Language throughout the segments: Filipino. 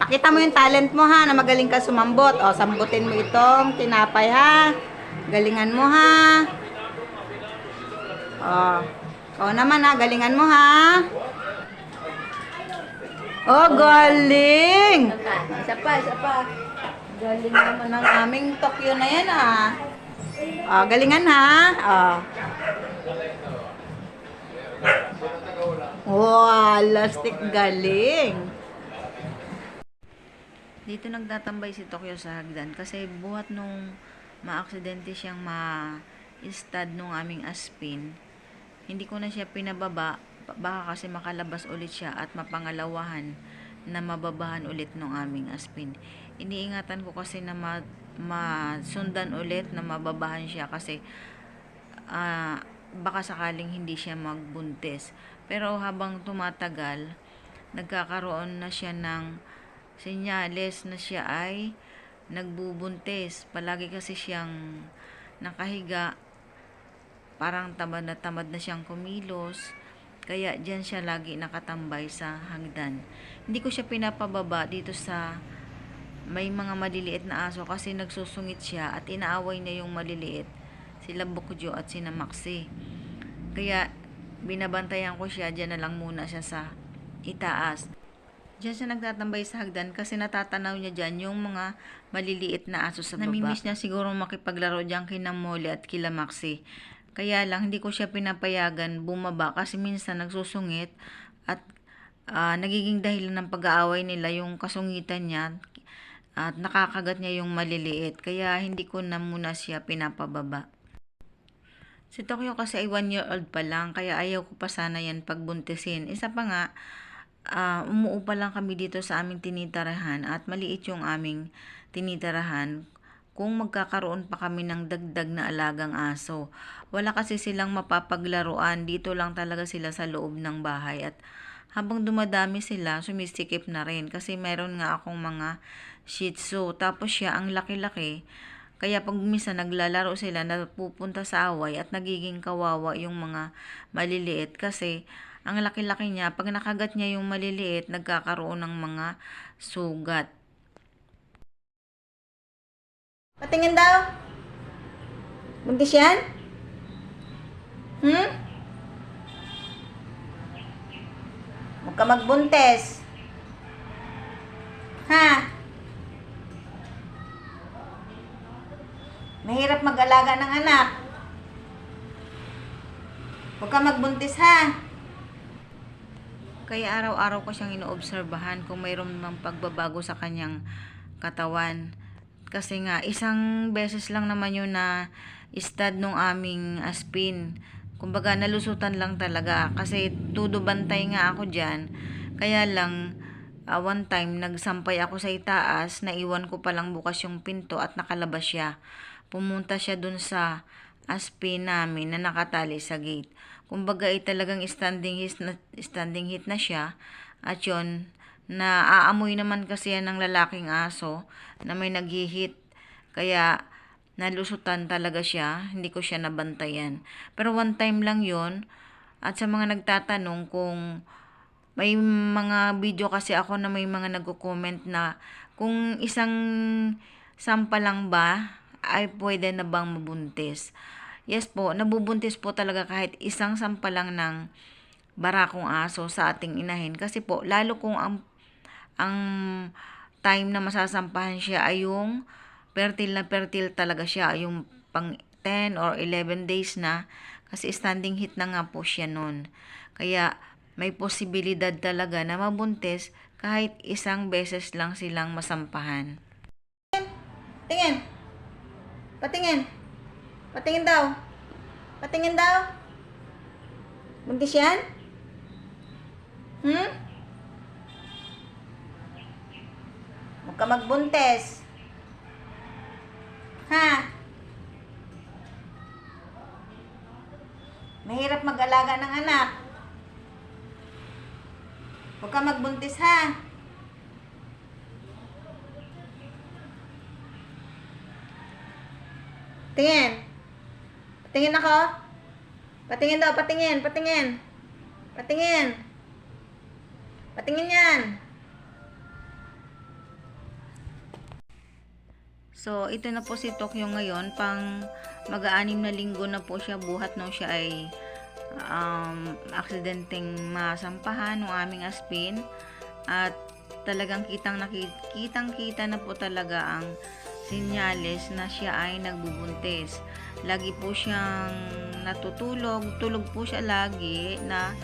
Pakita mo yung talent mo ha, na magaling ka sumambot. O, sambutin mo itong tinapay ha. Galingan mo ha. O, ikaw naman ha, galingan mo ha. Oh, galing! Isa pa, isa pa. Galing naman ng aming Tokyo na yan ah. O, galingan ha. O. Wow, lastik galing. Dito nagtatambay si Tokyo sa hagdan kasi buhat nung maaksidente siyang ma-stud nung aming aspin, hindi ko na siya pinababa ba- baka kasi makalabas ulit siya at mapangalawahan na mababahan ulit nung aming aspin. Iniingatan ko kasi na ma masundan ulit na mababahan siya kasi ah, baka sakaling hindi siya magbuntis. Pero habang tumatagal, nagkakaroon na siya ng senyales na siya ay nagbubuntis. Palagi kasi siyang nakahiga, parang tamad na tamad na siyang kumilos. Kaya diyan siya lagi nakatambay sa hagdan. Hindi ko siya pinapababa dito sa may mga maliliit na aso kasi nagsusungit siya at inaaway niya yung maliliit. Sila Bukjo at sina Maxi. Kaya binabantayan ko siya, diyan na lang muna siya sa itaas. Diyan siya nagtatambay sa hagdan kasi natatanaw niya dyan yung mga maliliit na aso sa baba. Namimiss niya siguro makipaglaro dyan kina Molly at kila Maxi. Kaya lang hindi ko siya pinapayagan bumaba kasi minsan nagsusungit at ah, nagiging dahilan ng pag-aaway nila yung kasungitan niya at nakakagat niya yung maliliit. Kaya hindi ko na muna siya pinapababa. Si Tokyo kasi ay one year old pa lang, kaya ayaw ko pa sana yan pagbuntisin. Isa pa nga, ah, umuupa lang kami dito sa aming tinitirahan at maliit yung aming tinitirahan kung magkakaroon pa kami ng dagdag na alagang aso. Wala kasi silang mapapaglaruan, dito lang talaga sila sa loob ng bahay at habang dumadami sila, sumisikip na rin kasi meron nga akong mga shih tzu. Tapos siya ang laki-laki, kaya pag minsan naglalaro sila, napupunta sa away at nagiging kawawa yung mga maliliit kasi ang laki-laki niya, pag nakagat niya yung maliliit, nagkakaroon ng mga sugat. Patingin daw. Buntis yan? Hmm? Huwag ka magbuntis. Ha? Mag-alaga ng anak. Huwag ka magbuntis ha. Kaya araw-araw ko siyang inoobserbahan kung mayroon mang pagbabago sa kanyang katawan. Kasi nga, isang beses lang naman yun na stud nung aming aspin. Kumbaga, nalusutan lang talaga. Kasi tudo bantay nga ako dyan. Kaya lang, ah, one time, nagsampay ako sa itaas, naiwan ko palang bukas yung pinto at nakalabas siya. Pumunta siya dun sa aspin namin na nakatali sa gate. Kumbaga, ay talagang standing hit na, standing hit na siya. At yun, na aamoy naman kasi yan ng lalaking aso na may naghihit. Kaya, nalusutan talaga siya. Hindi ko siya nabantayan. Pero one time lang yon At sa mga nagtatanong kung may mga video kasi ako na may mga nagko-comment na kung isang sampa lang ba ay pwede na bang mabuntis. Yes po, nabubuntis po talaga kahit isang sampa lang ng barakong aso sa ating inahin. Kasi po, lalo kung ang, ang time na masasampahan siya ay yung fertile na fertile talaga siya, yung pang 10 or 11 days na, kasi standing heat na nga po siya nun. Kaya, may posibilidad talaga na mabuntis kahit isang beses lang silang masampahan. Tingin! Patingin! Patingin daw! Patingin daw! Buntis yan? Hmm? Huwag ka magbuntis. Ha? Mahirap mag-alaga ng anak. Huwag ka magbuntis ha. Tingin. Patingin ako. Patingin daw, patingin, patingin. Patingin. Patingin yan! So, ito na po si Tokyo ngayon. Pang mag-aanim na linggo na po siya buhat nung siya ay um, aksidenteng masampahan ng aming aspin. At talagang kitang nakitang kita na po talaga ang sinyales na siya ay nagbubuntis. Lagi po siyang natutulog. Tulog po siya lagi na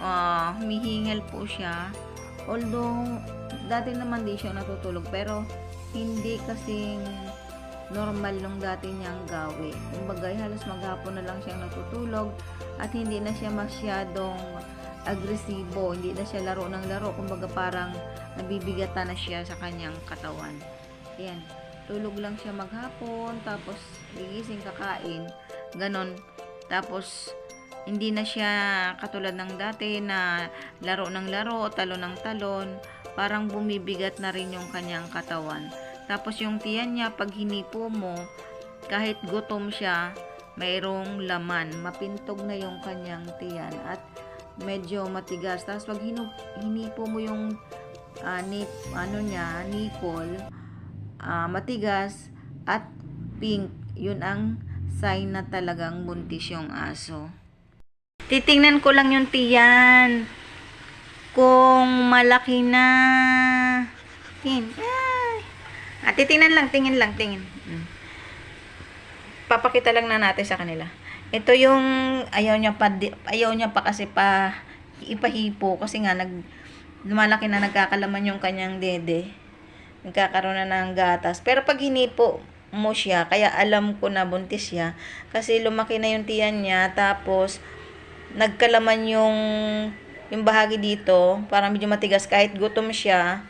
ah, humihingal po siya. Although, dati naman di siya natutulog pero hindi kasing normal nung dati niyang gawi. Kumbaga, halos maghapon na lang siyang natutulog at hindi na siya masyadong agresibo, hindi na siya laro ng laro. Kumbaga, parang nabibigatan na siya sa kanyang katawan. Ayan, tulog lang siya maghapon, tapos gigising kakain, ganon. Tapos, hindi na siya katulad ng dati na laro ng laro, talon ng talon, parang bumibigat na rin yung kanyang katawan. Tapos yung tiyan niya, pag hinipo mo, kahit gutom siya, mayroong laman. Mapintog na yung kanyang tiyan at medyo matigas. Tapos pag hinipo mo yung ah, nip, ano niya, nipple, ah, matigas at pink. Yun ang sign na talagang buntis yung aso. Titingnan ko lang yung tiyan. Kung malaki na. Ay. Ah, titingnan lang, tingin lang, tingin. Mm. Papakita lang na natin sa kanila. Ito yung ayaw niya pa ayaw niya pa kasi pa ipahipo kasi nga nag lumalaki na nagkakalaman yung kanyang dede. Nagkakaroon na ng gatas. Pero pag hinipo mo siya, kaya alam ko na buntis siya kasi lumaki na yung tiyan niya tapos nagkalaman yung yung bahagi dito, parang medyo matigas kahit gutom siya.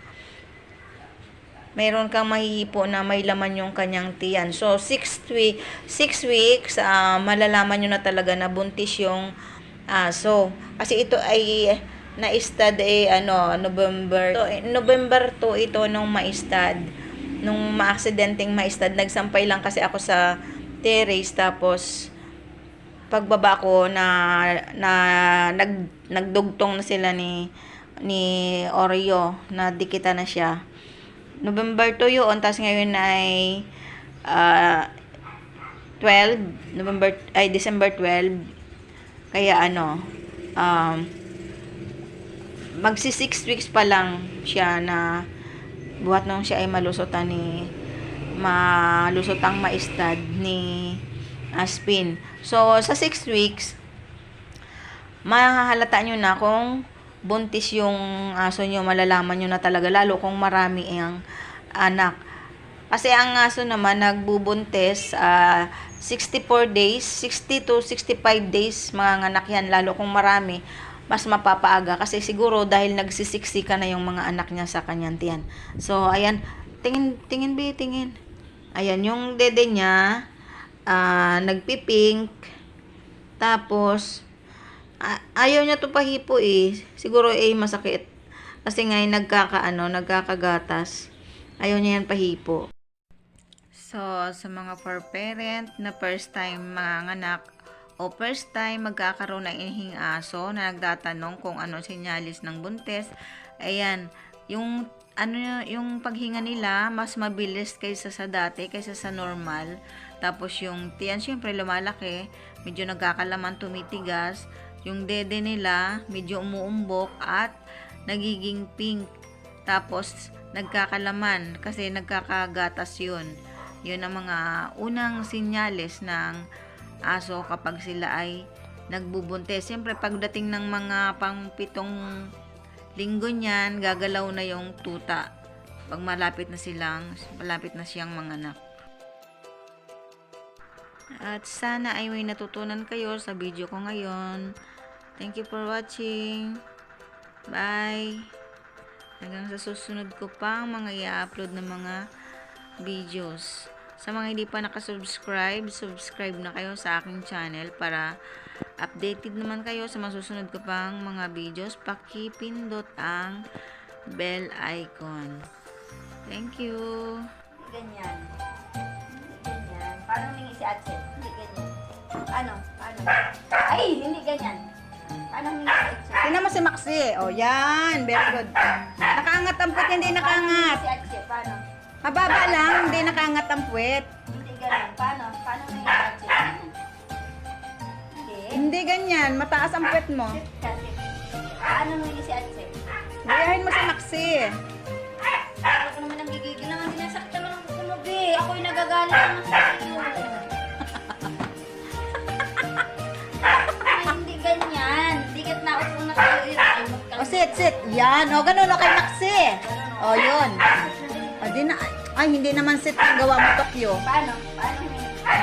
Mayroon kang mahihipo na may laman yung kanyang tiyan. So, 6 week, six weeks, ah, malalaman nyo na talaga na buntis yung aso. Kasi ito ay na-stud eh, ano, November. So, eh, November 2 ito nung ma-stud. Nung ma-aksidenteng ma-stud. Nagsampay lang kasi ako sa terrace. Tapos, pagbaba ko na na nag nagdugtong na sila ni ni Oreo na dikita na siya. November 2 yun, tapos ngayon ay ah, 12, November ay December 12. Kaya ano, um, magsi 6 weeks pa lang siya na buhat nung siya ay malusotan ni malusotang maistad ni Aspin. So, sa 6 weeks, mahahalata nyo na kung buntis yung aso nyo, malalaman nyo na talaga, lalo kung marami ang anak. Kasi ang aso naman nagbubuntis ah, 64 days, 60 to 65 days mga anak yan, lalo kung marami, mas mapapaaga. Kasi siguro dahil nagsisiksika na yung mga anak niya sa kanyang tiyan. So, ayan, tingin, tingin ba, tingin. Ayan, yung dede niya, ah, nagpipink, tapos, a- ayaw niya to pahipo eh. Siguro eh masakit. Kasi nga eh, nagkakaano, nagkakagatas. Ayaw niya yan pahipo. So, sa mga for parent na first time mga anak o first time magkakaroon ng inihing aso na nagtatanong kung ano sinyalis ng buntis, ayan, yung ano yung paghinga nila mas mabilis kaysa sa dati, kaysa sa normal. Tapos yung tiyan syempre lumalaki, medyo nagkakalaman tumitigas, yung dede nila medyo umuumbok at nagiging pink. Tapos nagkakalaman kasi nagkakagatas yun. Yun ang mga unang sinyales ng aso kapag sila ay nagbubuntis. Siyempre, pagdating ng mga pangpitong linggo niyan, gagalaw na yung tuta. Pag malapit na silang, malapit na siyang manganak. At sana ay may natutunan kayo sa video ko ngayon. Thank you for watching. Bye. Hanggang sa susunod ko pang mga i-upload na mga videos. Sa mga hindi pa nakasubscribe, subscribe na kayo sa aking channel para updated naman kayo sa masusunod ko pang mga videos. Pakipindot ang bell icon. Thank you. Ganyan. Ganyan. Paano ningi si Atse? Hindi ganyan. Ano? Paano? Ay, hindi ganyan. Paano humingi si Atse? Tingnan mo si Maxi. O, yan. Very good. Nakaangat ang puwet, hindi nakaangat. Si Atse, paano? Mababa lang, hindi nakaangat ang puwet. Hindi ganun. Paano? Paano si Atse? Hindi. Hindi ganyan, mataas ang puwet mo. Sit ka, sit. Paano humingi si Atse? Gayahin mo si Maxi. Ako naman ang gigigil naman. Dinasakta mo ng kumubi. Ako'y nagagalit naman sa iyo. Ay, hindi ganyan. Dikat na ako na kayo. Ay, magkal- O, sit, sit. Yan. O, ganun. O, kay Maxi. O, yun. O, di na. Ay, hindi naman sit ang gawa mo, Tokyo. Paano? Paano?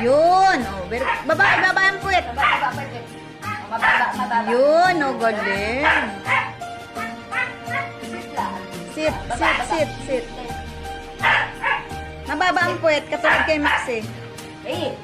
Yun. O, very, baba, baba ang puwet. Mababa, perfect. O, mababa, mababa. Yun. O, galing. Sit lang. Sit, Baba, sit, baba. sit, sit. Mababa ang puwet, katulad kay Maxi. Eh,